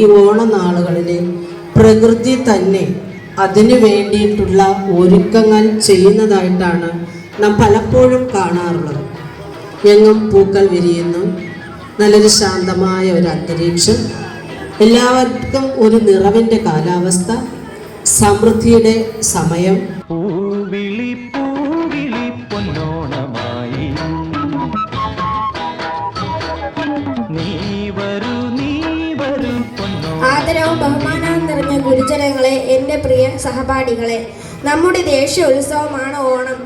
ഈ ഓണനാളുകളിൽ പ്രകൃതി തന്നെ അതിനു വേണ്ടിയിട്ടുള്ള ഒരുക്കങ്ങൾ ചെയ്യുന്നതായിട്ടാണ് നാം പലപ്പോഴും കാണാറുള്ളത്. എങ്ങും പൂക്കൾ വിരിയുന്നു. നല്ലൊരു ശാന്തമായ ഒരു അന്തരീക്ഷം. എല്ലാവർക്കും ഒരു നിറവിന്റെ കാലാവസ്ഥ. സമൃദ്ധിയുടെ സമയം. ഗുരുജനങ്ങളെ എന്റെ പ്രിയ സഹപാഠികളെ നമ്മുടെ ദേശീയ ഉത്സവമാണ് ഓണം.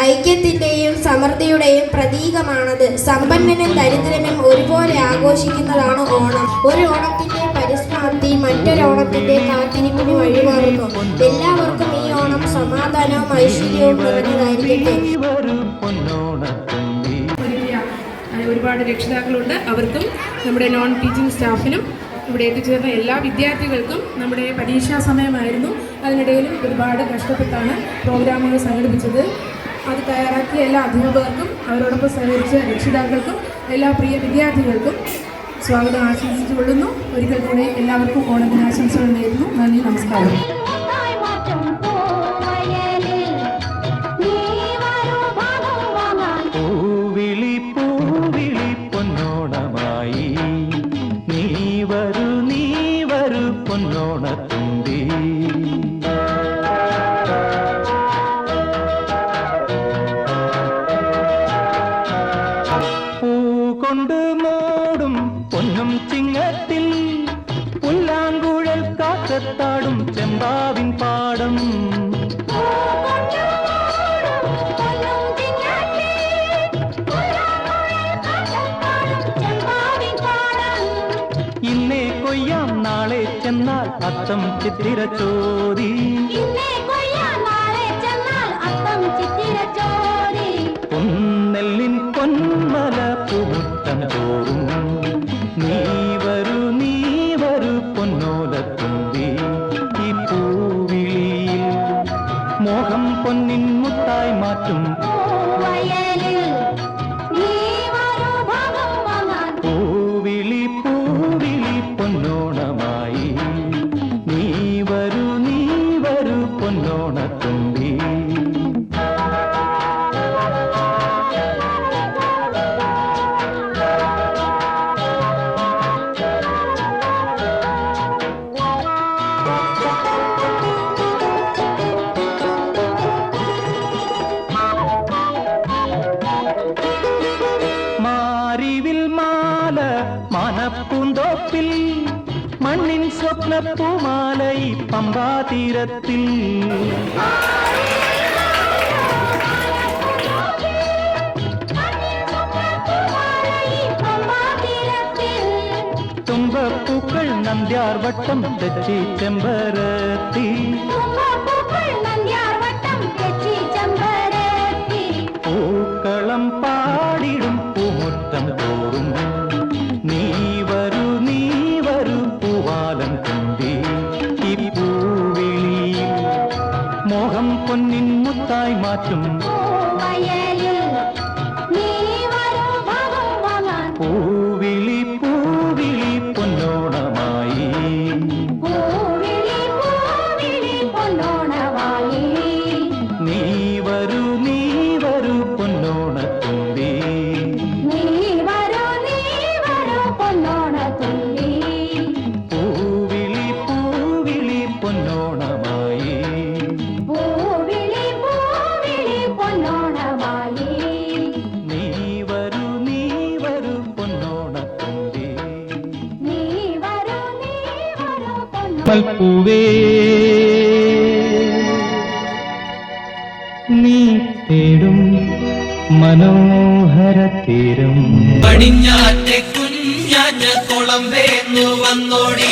ഐക്യത്തിന്റെയും സമൃദ്ധിയുടെയും പ്രതീകമാണത്. സമ്പന്നനും ദരിദ്രനും ഒരുപോലെ ആഘോഷിക്കുന്നതാണ് ഓണം. ഒരു ഓണത്തിന്റെ പരിസമാപ്തി മറ്റൊരു ഓണത്തിന്റെ കാത്തിരിപ്പിന് വഴിമാറുന്നു. എല്ലാവർക്കും ഈ ഓണം സമാധാനവും ഐശ്വര്യവും നിറഞ്ഞതായിരിക്കട്ടെ. ഒരുപാട് രക്ഷിതാക്കളുണ്ട്. അവർക്കും നമ്മുടെ നോൺ ടീച്ചിങ് സ്റ്റാഫിനും ഇവിടെ എത്തിച്ചേർന്ന എല്ലാ വിദ്യാർത്ഥികൾക്കും നമ്മുടെ പരീക്ഷാ സമയമായിരുന്നു. അതിനിടയിലും ഒരുപാട് കഷ്ടപ്പെട്ടാണ് പ്രോഗ്രാമുകൾ സംഘടിപ്പിച്ചത്. അത് തയ്യാറാക്കിയ എല്ലാ അധ്യാപകർക്കും അവരോടൊപ്പം സഹകരിച്ച രക്ഷിതാക്കൾക്കും എല്ലാ പ്രിയ വിദ്യാർത്ഥികൾക്കും സ്വാഗതം ആശംസിച്ചുകൊള്ളുന്നു. ഒരിക്കൽ കൂടെ എല്ലാവർക്കും ഓണത്തിന് ആശംസകൾ നേരുന്നു. നന്ദി നമസ്കാരം. வாசம் சித்திர சோதி മണ്ണിൻ സ്വപ്നപ്പൂമാല ഈ പമ്പാതീരത്തിൽ തുമ്പപ്പൂക്കൾ നന്ദ്യാർ വട്ടം തെച്ചി ചെമ്പരത്തി மாற்றும். வயலில் நீ പൽപ്പൂവേ നീ തേടും മനോഹര തീരം. പടിഞ്ഞാറ്റെ കുഞ്ഞാറ്റ കുളം വേന്നു വന്നോടി.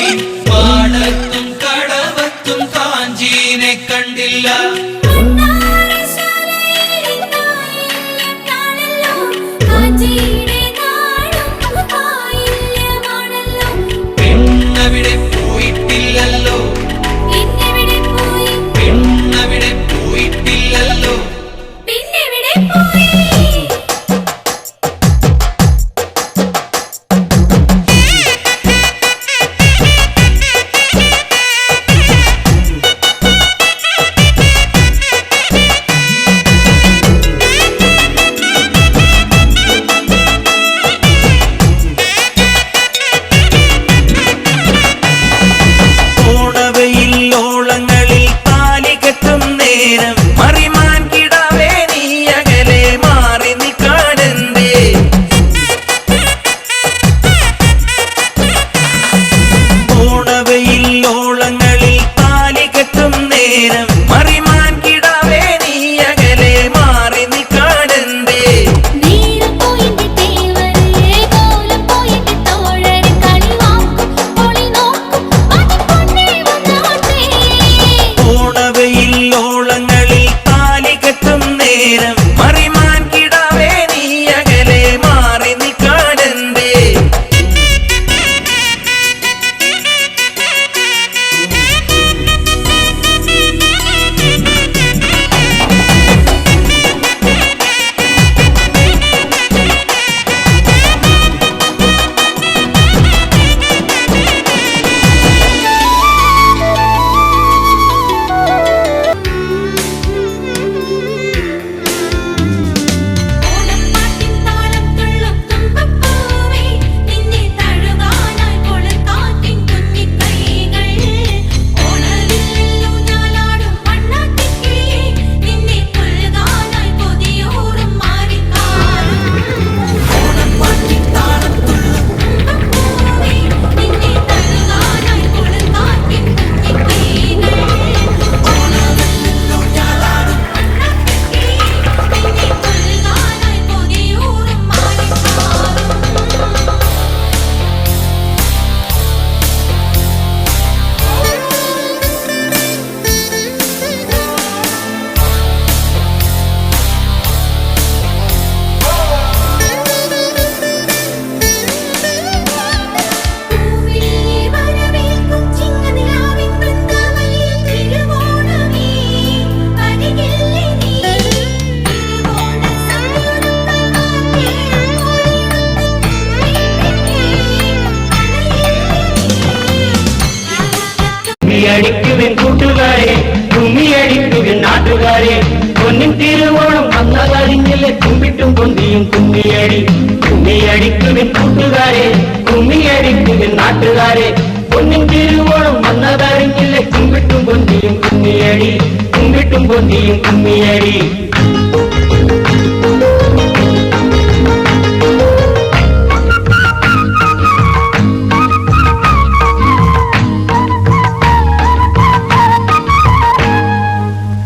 കൊന്തിയും കുമ്മിയടി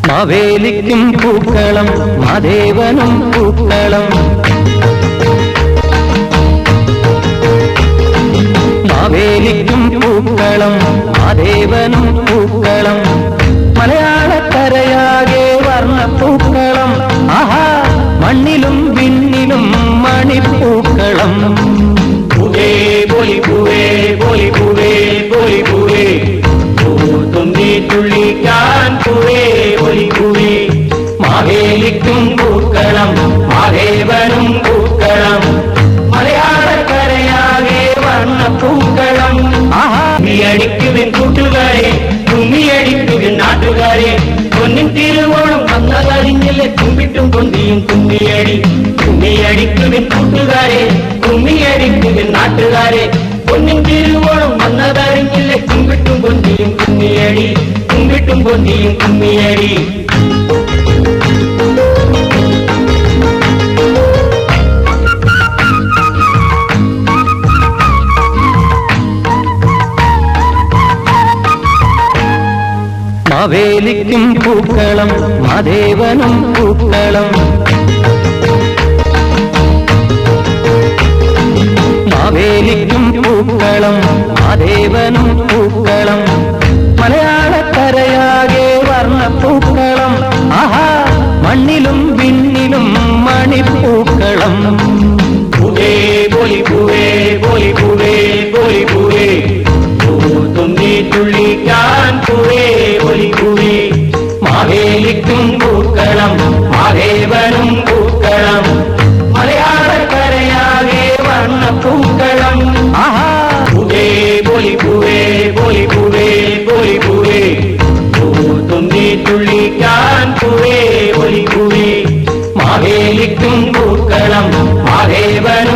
മാവേലിക്കും പൂക്കളം മാദേവനും പൂക്കളം. മാവേലിക്കും പൂക്കളം മാദേവനും പൂക്കളം. മലയാളക്കരയാകെ വർണപ്പൂക്കളം ആഹാ മണ്ണിലും വിണ്ണിലും മണിപ്പൂക്കളം. പൂവേ പോലി പൂവേ പോലി പൂവേ പോലി പൂവേ തുമ്പി തുള്ളിക്കാൻ പൂവേ പോലി പൂവേ മാവേലിക്കും പൂക്കളം മാവേവനും പൂക്കളം. മലയാളക്കരയാകെ വർണപ്പൂക്കളം ആഹാ. കുമ്മിയടിക്കുവിൻ കൂട്ടുകാരെ കുമ്മിയടിക്കുവിൻ നാട്ടുകാരെ. പൊന്നിൻ തിരുവോണം கும்பிட்டும் கொந்தியும் கும்மியடி. கும்மியடிக்குவின் கூட்டுகாரே கும்மியடிக்குவின் நாட்டுகாரே பொன்னின் திருவோணம் மன்னதாரும் இல்லை கும்பிட்டும் கொந்தியும் கும்மியடி கும்பிட்டும் கொந்தியும் கும்மியடி. മാവേലിക്കും പൂക്കളം മാദേവനും പൂക്കളം. മാവേലിക്കും പൂക്കളം മാദേവനും പൂക്കളം. മലയാളക്കരയാകെ വർണപ്പൂക്കളം. ആഹാ മണ്ണിലും വിണ്ണിലും മണിപ്പൂക്കളം. പൂവേ പോലി പൂവേ പോലി തുമ്പി മാദേവനും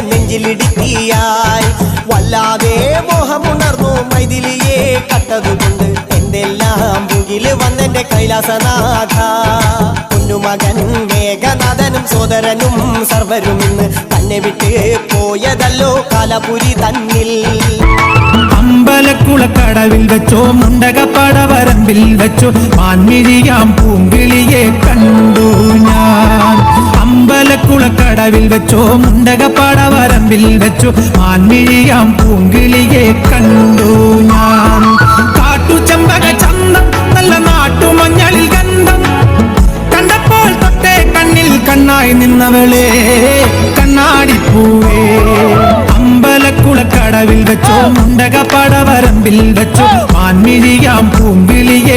നെഞ്ചിലിടുക്കിയായി. വല്ലാതെ മോഹമുണർന്നു മൈഥിലിയെ കട്ടതുകൊണ്ട് എന്തെല്ലാം മുകിൽ വന്നെന്റെ കൈലാസനാഥ. പൊന്നുമകൻ മേഘനാഥനും സോദരനും സർവരും ഇന്ന് തന്നെ വിട്ട് പോയതല്ലോ കാലപുരി തന്നിൽ. അമ്പലക്കുളക്കടവിൽ വെച്ചോ മുണ്ടകപ്പടവരമ്പിൽ വെച്ചോ മാൻമിഴിയാം പൂങ്കിളിയെ കണ്ടു ഞാൻ. അമ്പലക്കുളക്കടവിൽ വെച്ചോ മുണ്ടകപ്പടവരമ്പിൽ വെച്ചോ മാൻമിഴിയാം പൂങ്കിളിയെ കണ്ടു ഞാൻ. കാട്ടുചെമ്പക ചന്തം നല്ല നാട്ടുമഞ്ഞളിൽ ഗന്ധം. കണ്ടപ്പോൾ തൊട്ടേ കണ്ണിൽ കണ്ണായി നിന്നവളെ കണ്ണാടിപ്പൂവേ. അമ്പലക്കുളക്കടവിൽ വെച്ചോ മുണ്ടകപ്പടവരമ്പിൽ വെച്ചോ മാൻമിഴിയാം പൂമ്പിളിയെ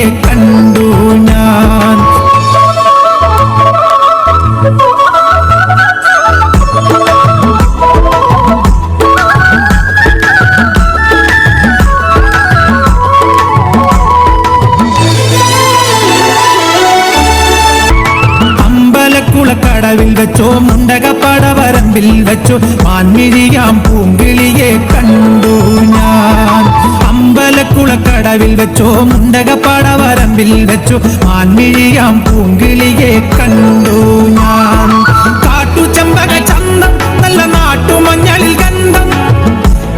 അമ്പലക്കുളക്കടവിൽ വെച്ചോ മുണ്ടകപ്പടവരമ്പിൽ വെച്ചോ മാൻമിഴിയാം പൂങ്കിളിയെ കണ്ടു ഞാൻ. അമ്പലക്കുളക്കടവിൽ വെച്ചോ മുണ്ടകപ്പടവരമ്പിൽ വെച്ചോ മാൻമിഴിയാം പൂങ്കിളിയെ കണ്ടു ഞാൻ. കാട്ടുചമ്പക ചന്തം നല്ല നാട്ടുമഞ്ഞളിൽ ഗന്ധം.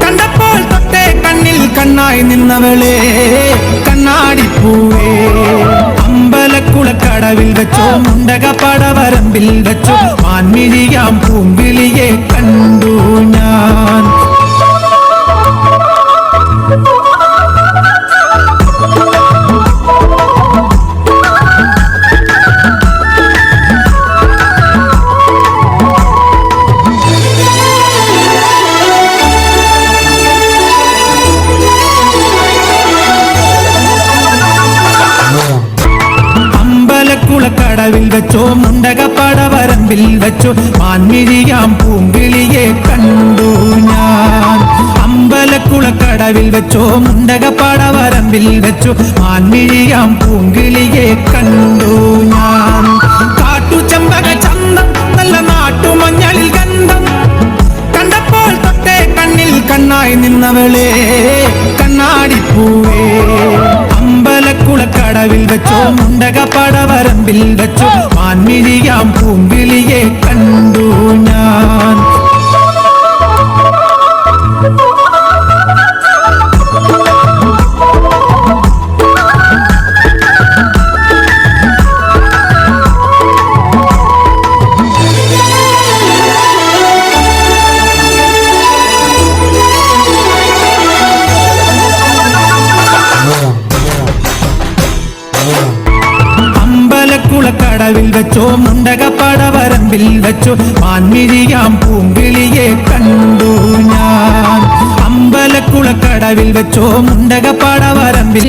കണ്ടപ്പോൾ തൊട്ടേ കണ്ണിൽ കണ്ണായി നിന്നവളെ കണ്ണാടിപ്പൂവേ അമ്പലക്കുളക്കടവിൽ വെച്ചോ മുണ്ടകപ്പടവരമ്പിൽ വെച്ചോ മാൻമിഴിയാം പൂങ്കിളിയെ കണ്ടു ഞാൻ അമ്പലക്കുളക്കടവിൽ വെച്ചോ മുണ്ടകപ്പടവരമ്പിൽ വെച്ചോ മാൻമിഴിയാം പൂങ്കിളിയെ കണ്ടു ഞാൻ. കാട്ടുചെമ്പക ചന്തം നല്ല നാട്ടുമഞ്ഞളിൽ ഗന്ധം. കണ്ടപ്പോൾ തൊട്ടേ കണ്ണിൽ കണ്ണായി നിന്നവളെ കണ്ണാടിപ്പൂവേ. അമ്പലക്കുളക്കടവിൽ വെച്ചോ മുണ്ടകപ്പടവരമ്പിൽ വെച്ചോ മാൻമിഴിയാം പൂങ്കിളിയെ വെച്ചോ. മുണ്ടകപ്പടവരമ്പിൽ വെച്ചോ. മാൻമിഴിയാം പൂങ്കിളിയെ കണ്ടു ഞാൻ. അമ്പലക്കുളക്കടവിൽ വെച്ചോ. മുണ്ടകപ്പടവരമ്പിൽ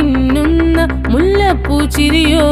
മിന്നുന്ന മുല്ലപ്പൂ ചിരിയോ?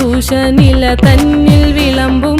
തുഷനില തന്നിൽ വിളമ്പും